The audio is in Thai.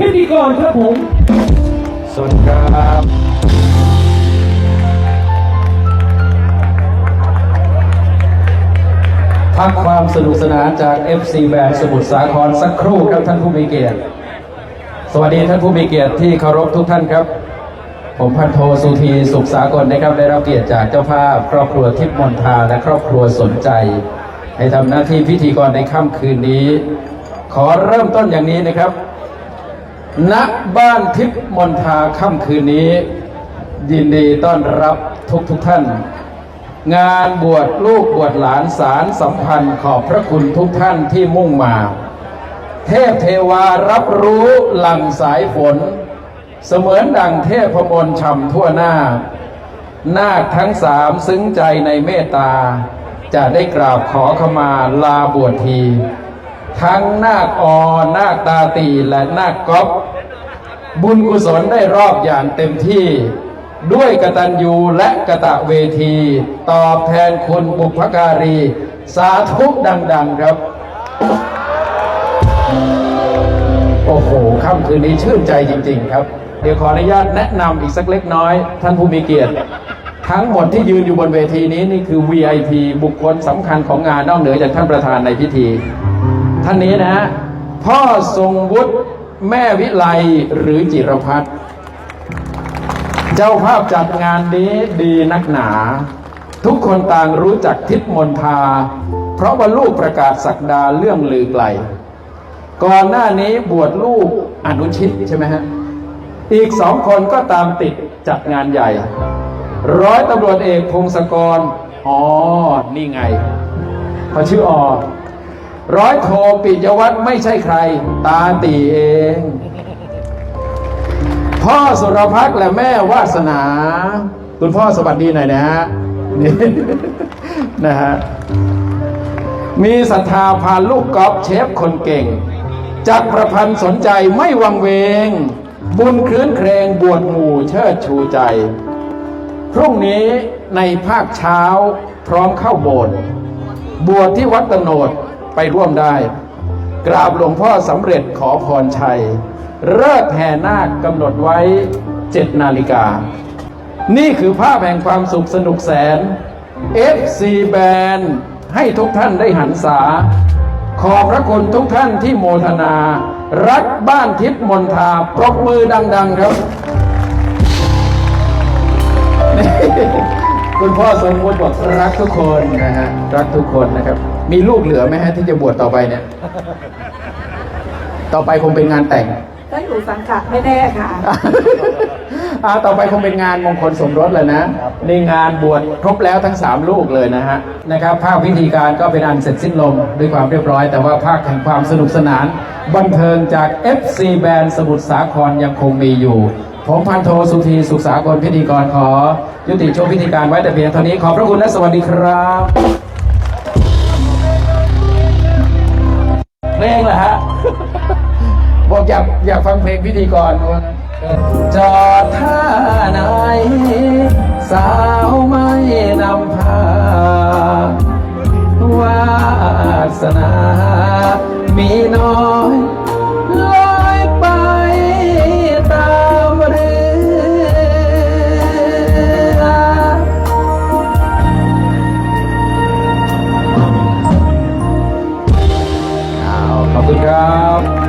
พิธีกรครับผม สวัสดีครับพักความสนุกสนานจาก FC แบนสมุทรสาครสักครู่ครับท่านผู้มีเกียรติ สวัสดีท่านผู้มีเกียรติที่เคารพทุกท่านครับ ผมพันโทสุธีสุขสากลนะครับได้รับเกียรติจากเจ้าภาพ ครอบครัวทิพย์มนทาและครอบครัวสนใจให้ทำหน้าที่พิธีกรในค่ำคืนนี้ ขอเริ่มต้นอย่างนี้นะครับ ณบ้านทิพย์มนทาค่ำคืนนี้ ยินดีต้อนรับทุกทุกท่าน งานบวชลูกบวชหลานสารสัมพันธ์ขอบพระคุณทุกท่านที่มุ่งมา เทพเทวารับรู้หลังสายฝน เสมือนดังเทพมนต์ฉ่ำทั่วหน้า นาคทั้งสามซึ้งใจในเมตตา จะได้กราบขอขมาลาบวชที ทั้งนาคอนาคตาตีและนาคก๊อฟบุญกุศลได้รอบอย่างเต็มที่ ด้วยกตัญญูและกะตะเวที ตอบแทนคุณบุพการี สาธุดัง ๆ ครับ โอ้โหค่ำคืนนี้ชื่นใจจริง ๆ ครับ เดี๋ยวขออนุญาตแนะนำอีกสักเล็กน้อย ท่านผู้มีเกียรติทั้งหมดที่ยืนอยู่บนเวทีนี้นี่คือ VIP บุคคลสำคัญของงานนอกเหนือจากท่านประธานในพิธี ท่านนี้นะฮะพ่อทรงวุฒิแม่วิไลหรือจิรพัฒน์เจ้าภาพจัดงานนี้ดีนักหนา ทุกคนต่างรู้จักทิพมนทา เพราะว่าลูกประกาศสักดาเรื่องลือไกล ก่อนหน้านี้บวชลูกอนุชิตใช่ไหมฮะ อีกสองคนก็ตามติดจัดงานใหญ่ ร้อยตำรวจเอกพงศกรอ๋อนี่ไงเขาชื่ออ ร้อยโทปิยวัฒน์ไม่ใช่ใคร ตาตีเอง พ่อสุรพักษ์และแม่วาสนา คุณพ่อสวัสดีหน่อยนะฮะนี่นะฮะมีศรัทธาพาลูกกอล์ฟเชฟคนเก่งจักประพันธ์สนใจไม่วังเวง บุญคลื้นเครงบวชหมู่เชิดชูใจ พรุ่งนี้ในภาคเช้าพร้อมเข้าโบสถ์บวชที่วัดตโนด ไปร่วมได้ กราบหลวงพ่อสำเร็จขอพรชัยเลิกแห่นาคกำหนดไว้เจ็ดนาฬิกา นี่คือภาพแห่งความสุขสนุกแสน FC Band ให้ทุกท่านได้หันษา ขอบพระคุณทุกท่านที่โมทนา รักบ้านทิพย์มนทาปรบมือดัง ๆ ครับ คุณพ่อสมบูรณ์บอกรักทุกคนนะฮะรักทุกคนนะครับ มีลูกเหลือไหมฮะที่จะบวชต่อไปเนี่ย ต่อไปคงเป็นงานแต่งถ้าอยู่สังกัดไม่แน่ค่ะอ่าต่อไปคงเป็นงานมงคลสมรสเลยนะในงานบวชครบแล้วทั้ง 3 ลูกเลยนะฮะนะครับภาคพิธีการก็เป็นอันเสร็จสิ้นลงด้วยความเรียบร้อย แต่ว่าภาคแห่งความสนุกสนาน บันเทิงจาก FC Band สมุทรสาครยังคงมีอยู่ ผมพันโทสุธีสุขสากลพิธีกรขอ ยุติช่วงพิธีการไว้แต่เพียงเท่านี้ขอบพระคุณและสวัสดีครับเพลงเหรอฮะบอกอยากอยากฟังเพลงพิธีกรจอดท่าไหนสา The crowd.